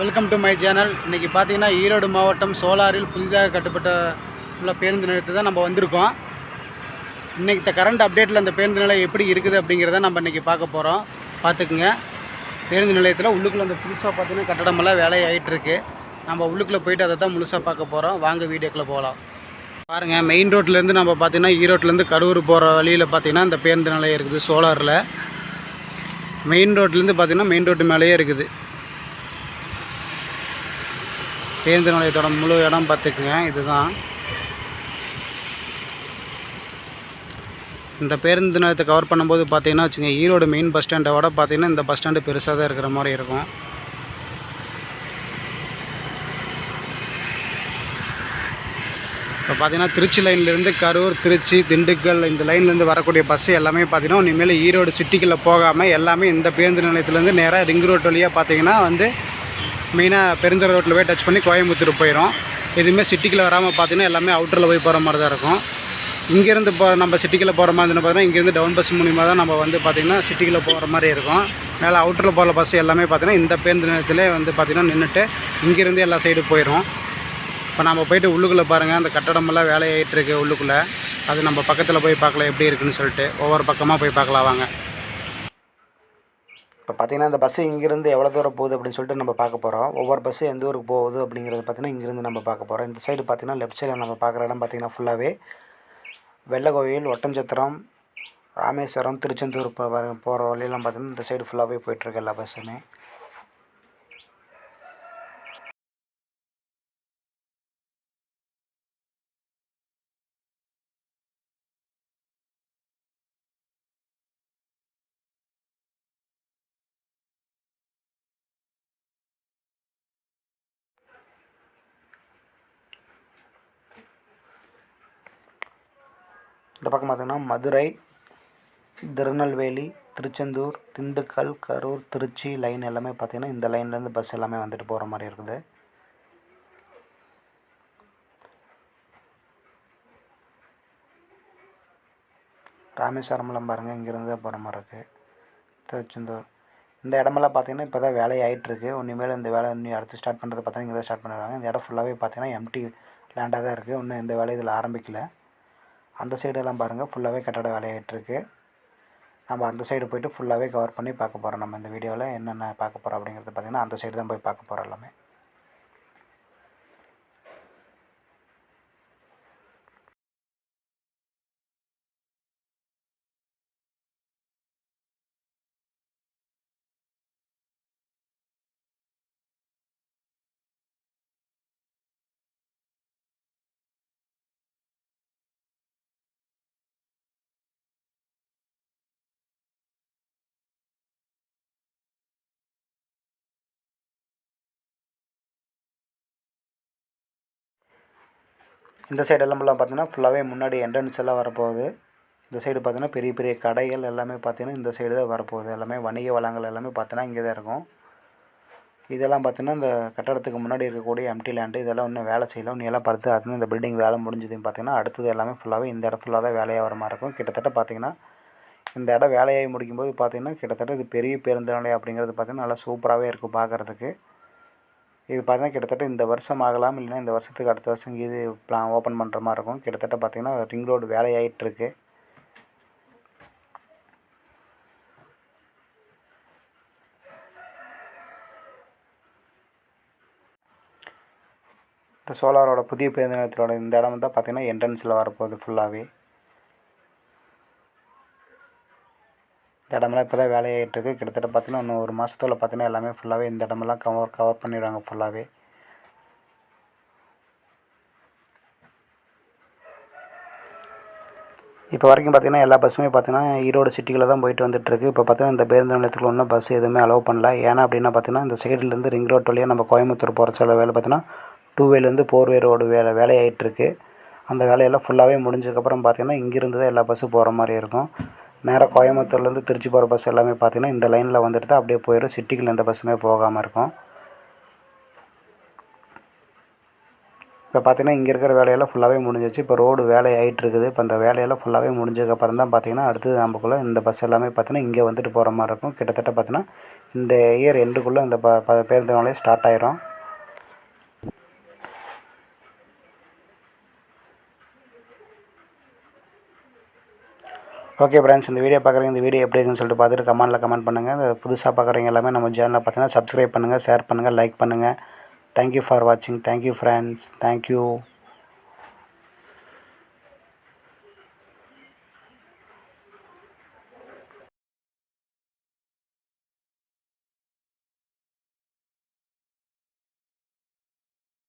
Welcome to my channel இன்றைக்கி பார்த்தீங்கன்னா ஈரோடு மாவட்டம் சோலாரில் புதிதாக கட்டப்பட்ட உள்ள பேருந்து நிலையத்தை தான் நம்ம வந்திருக்கோம். இன்றைக்கி இந்த கரண்ட் அப்டேட்டில் அந்த பேருந்து நிலையம் எப்படி இருக்குது அப்படிங்கிறத நம்ம இன்றைக்கி பார்க்க போகிறோம் பார்த்துக்குங்க. பேருந்து நிலையத்தில் உள்ளுக்குள்ளே அந்த புதுசாக பார்த்தீங்கன்னா கட்டடமெல்லாம் வேலையாகிட்டுருக்கு நம்ம உள்ளுக்குள்ளே போயிட்டு அதை தான் முழுசாக பார்க்க போகிறோம் வாங்க வீடியோக்குள்ளே போகலாம். பாருங்கள் மெயின் ரோட்லேருந்து நம்ம பார்த்தீங்கன்னா ஈரோட்லேருந்து கரூர் போகிற வழியில் பார்த்தீங்கன்னா இந்த பேருந்து நிலையம் இருக்குது சோலாரில். மெயின் ரோட்லேருந்து பார்த்திங்கன்னா மெயின் ரோட்டு மேலேயே இருக்குது. பேருந்து நிலையத்தோட முழு இடம் பார்த்துக்குங்க. இதுதான். இந்த பேருந்து நிலையத்தை கவர் பண்ணும்போது பார்த்தீங்கன்னா வச்சுங்க ஈரோடு மெயின் பஸ் ஸ்டாண்டை விட பார்த்தீங்கன்னா இந்த பஸ் ஸ்டாண்டு பெருசாக தான் இருக்கிற மாதிரி இருக்கும். இப்போ பார்த்தீங்கன்னா திருச்சி லைன்லேருந்து கரூர் திருச்சி திண்டுக்கல் இந்த லைன்லேருந்து வரக்கூடிய பஸ்ஸு எல்லாமே பார்த்தீங்கன்னா இனிமேல் ஈரோடு சிட்டிக்குள்ளே போகாமல் எல்லாமே இந்த பேருந்து நிலையத்துலேருந்து நேராக ரிங் ரோட் வழியாக பார்த்தீங்கன்னா வந்து மெயினாக பெருந்தர ரோட்டில் போய் டச் பண்ணி கோயம்புத்தூர் போயிடும் எதுவுமே சிட்டிக்குள்ளே வராமல் பார்த்தீங்கன்னா எல்லாமே அவுட்டரில் போய் போகிற மாதிரி தான் இருக்கும். இங்கேருந்து போ நம்ம சிட்டிக்குள்ளே போகிற மாதிரி இருந்தால் பார்த்தீங்கன்னா இங்கேருந்து டவுன் பஸ் மூலிமா தான் நம்ம வந்து பார்த்திங்கன்னா சிட்டிக்குள்ளே போகிற மாதிரி இருக்கும். மேலே அவுட்டரில் போகிற பஸ் எல்லாமே பார்த்தீங்கன்னா இந்த பேருந்து நிலையத்திலே வந்து பார்த்திங்கன்னா நின்றுட்டு இங்கேருந்து எல்லா சைடு போயிடும் இப்போ நம்ம போயிட்டு உள்ளுக்குள்ளே பாருங்கள் அந்த கட்டடமெல்லாம் வேலையாயிட்டுருக்கு உள்ளுக்குள்ளே. அது நம்ம பக்கத்தில் போய் பார்க்கலாம் எப்படி இருக்குன்னு சொல்லிட்டு ஒவ்வொரு பக்கமாக போய் பார்க்கலாம் வாங்க. இப்போ பார்த்தீங்கன்னா இந்த பஸ்ஸு இங்கேருந்து எவ்வளோ தூரம் போகுது அப்படின்னு சொல்லிட்டு நம்ம பார்க்க போகிறோம் ஒவ்வொரு பஸ்ஸு எந்த ஊருக்கு போகுது அப்படிங்கிறது பார்த்தீங்கன்னா இங்கேருந்து நம்ம பார்க்க போகிறோம் இந்த சைடு பார்த்தீங்கன்னா லெஃப்ட் சைடில் நம்ம பார்க்குற இடம் பார்த்தீங்கன்னா ஃபுல்லாகவே வெள்ளக்கோவில் ஒட்டஞ்சத்திரம் ராமேஸ்வரம் திருச்செந்தூர் போகிற வழியெல்லாம் பார்த்திங்கன்னா இந்த சைடு ஃபுல்லாகவே போயிட்டுருக்கு எல்லா பஸ்ஸுமே. இந்த பக்கம் பார்த்திங்கன்னா மதுரை திருநெல்வேலி திருச்செந்தூர் திண்டுக்கல் கரூர் திருச்சி லைன் எல்லாமே பார்த்திங்கன்னா இந்த லைன்லேருந்து பஸ் எல்லாமே வந்துட்டு போகிற மாதிரி இருக்குது. ராமேஸ்வரம்லாம் பாருங்கள் இங்கேருந்து தான் போகிற மாதிரி இருக்குது திருச்செந்தூர். இந்த இடமெல்லாம் பார்த்திங்கன்னா இப்போ தான் வேலை ஆகிட்டுருக்கு இனிமேல் இந்த வேலை இன்னும் அடுத்து ஸ்டார்ட் பண்ணுறது பார்த்தீங்கன்னா இங்கே தான் ஸ்டார்ட் பண்ணிடுறாங்க இந்த இடம் ஃபுல்லாகவே பார்த்தீங்கன்னா எம்டி லேண்டாக தான் இருக்குது இன்னும் இந்த வேலை இதில் ஆரம்பிக்கலை. அந்த சைடெல்லாம் பாருங்கள் ஃபுல்லாகவே கட்டட வேலையாகிட்டுருக்கு நம்ம அந்த சைடு போயிட்டு ஃபுல்லாகவே கவர் பண்ணி பார்க்க போகிறோம் நம்ம இந்த வீடியோவில் என்னென்ன பார்க்க போகிறோம் அப்படிங்கிறது பார்த்திங்கன்னா அந்த சைடு தான் போய் பார்க்க போகிறோம் எல்லாமே. இந்த சைடு எல்லாம் பார்த்தீங்கன்னா ஃபுல்லாகவே முன்னாடி என்ட்ரன்ஸ் எல்லாம் வரப்போகுது. இந்த சைடு பார்த்தீங்கன்னா பெரிய பெரிய கடைகள் எல்லாமே பார்த்தீங்கன்னா இந்த சைடு தான் வரப்போகுது. எல்லாமே வணிக வளங்கள் எல்லாமே பார்த்தீங்கன்னா இங்கே தான் இருக்கும். இதெல்லாம் பார்த்தீங்கன்னா இந்த கட்டடத்துக்கு முன்னாடி இருக்கக்கூடிய எம்டி லேண்டு இதெல்லாம் இன்னும் வேலை செய்யலாம் நீ எல்லாம் படுத்து அது இந்த பில்டிங் வேலை முடிஞ்சதுன்னு பார்த்தீங்கன்னா அடுத்தது எல்லாமே ஃபுல்லாகவே இந்த இடம் ஃபுல்லாக தான் வேலையாக வர மாதிரி இருக்கும். கிட்டத்தட்ட பார்த்தீங்கன்னா இந்த இடம் வேலையாகி முடிக்கும்போது பார்த்தீங்கன்னா கிட்டத்தட்ட இது பெரிய பேருந்து நிலையம் அப்படிங்கிறது பார்த்தீங்கன்னா நல்லா சூப்பராகவே இருக்கும் பார்க்குறதுக்கு இது பார்த்தீங்கன்னா கிட்டத்தட்ட இந்த வருஷம் ஆகலாம் இல்லைன்னா இந்த வருஷத்துக்கு அடுத்த வருஷம் இது பிளான் ஓப்பன் பண்ணுற மாதிரி இருக்கும். கிட்டத்தட்ட பார்த்தீங்கன்னா ரிங் ரோடு வேலையாயிட்டுருக்கு இந்த சோலாரோட புதிய பேருந்து நிலையத்தோட இந்த இடம் தான் பார்த்தீங்கன்னா என்ட்ரன்ஸில் வரப்போகுது ஃபுல்லாகவே இந்த இடமெல்லாம் இப்போ தான் வேலையாகிட்டுருக்கு கிட்டத்தட்ட பார்த்தீங்கன்னா இன்னும் ஒரு மாதத்துல பார்த்தீங்கன்னா எல்லாமே ஃபுல்லாகவே இந்த இடமெல்லாம் கவர் கவர் பண்ணிடுவாங்க ஃபுல்லாகவே இப்போ வரைக்கும் பார்த்திங்கன்னா எல்லா பஸ்ஸுமே பார்த்தீங்கன்னா ஈரோடு சிட்டிக்குள்ளே தான் போயிட்டு வந்துட்டுருக்கு. இப்போ பார்த்தீங்கன்னா இந்த பேருந்து நிலையத்துக்கு ஒன்றும் பஸ் எதுவுமே அலோவ் பண்ணல. ஏன்னா அப்படின்னா பார்த்தீங்கன்னா இந்த சைடுலேருந்து ரிங் ரோட் வழியாக நம்ம கோயம்புத்தூர் போகிற சில வேலை பார்த்திங்கன்னா டூ வேலேருந்து ஃபோர் வே ரோடு வேலை வேலையாயிட்டுருக்கு. அந்த வேலையெல்லாம் ஃபுல்லாகவே முடிஞ்சதுக்கப்புறம் பார்த்திங்கன்னா இங்கேருந்து தான் எல்லா பஸ்ஸும் போகிற மாதிரி இருக்கும். நேராக கோயம்புத்தூர்லேருந்து திருச்சி போகிற பஸ் எல்லாமே பார்த்திங்கன்னா இந்த லைனில் வந்துட்டு தான் அப்படியே போயிடும் சிட்டிக்குள்ள எந்த பஸ்ஸுமே போகாமல் இருக்கும். இப்போ பார்த்திங்கன்னா இங்கே இருக்கிற வேலையெல்லாம் ஃபுல்லாகவே முடிஞ்சிச்சு இப்போ ரோடு வேலை ஆகிட்டு இருக்குது. இப்போ அந்த வேலையெல்லாம் ஃபுல்லாகவே முடிஞ்சதுக்கப்புறம் தான் பார்த்தீங்கன்னா அடுத்தது நமக்குள்ளே இந்த பஸ் எல்லாமே பார்த்திங்கன்னா இங்கே வந்துட்டு போகிற மாதிரி இருக்கும். கிட்டத்தட்ட பார்த்திங்கன்னா இந்த இயர் எண்டுக்குள்ளே இந்த ப ப பேருந்து நிலையம் ஸ்டார்ட் ஆயிரும். ஓகே ஃப்ரெண்ட்ஸ் இந்த வீடியோ பார்க்குறீங்க இந்த வீடியோ எப்படி இருக்குன்னு சொல்லிட்டு பார்த்துட்டு கமெண்ட்டில் கமெண்ட் பண்ணுங்கள் இந்த புதுசாக பார்க்குறவங்க எல்லாமே நம்ம சேனலில் பார்த்தீங்கன்னா சப்ஸ்கிரைப் பண்ணுங்கள் ஷேர் பண்ணுங்கள் லைக் பண்ணுங்கள் தேங்க்யூ ஃபார் வாட்சிங் thank you friends thank you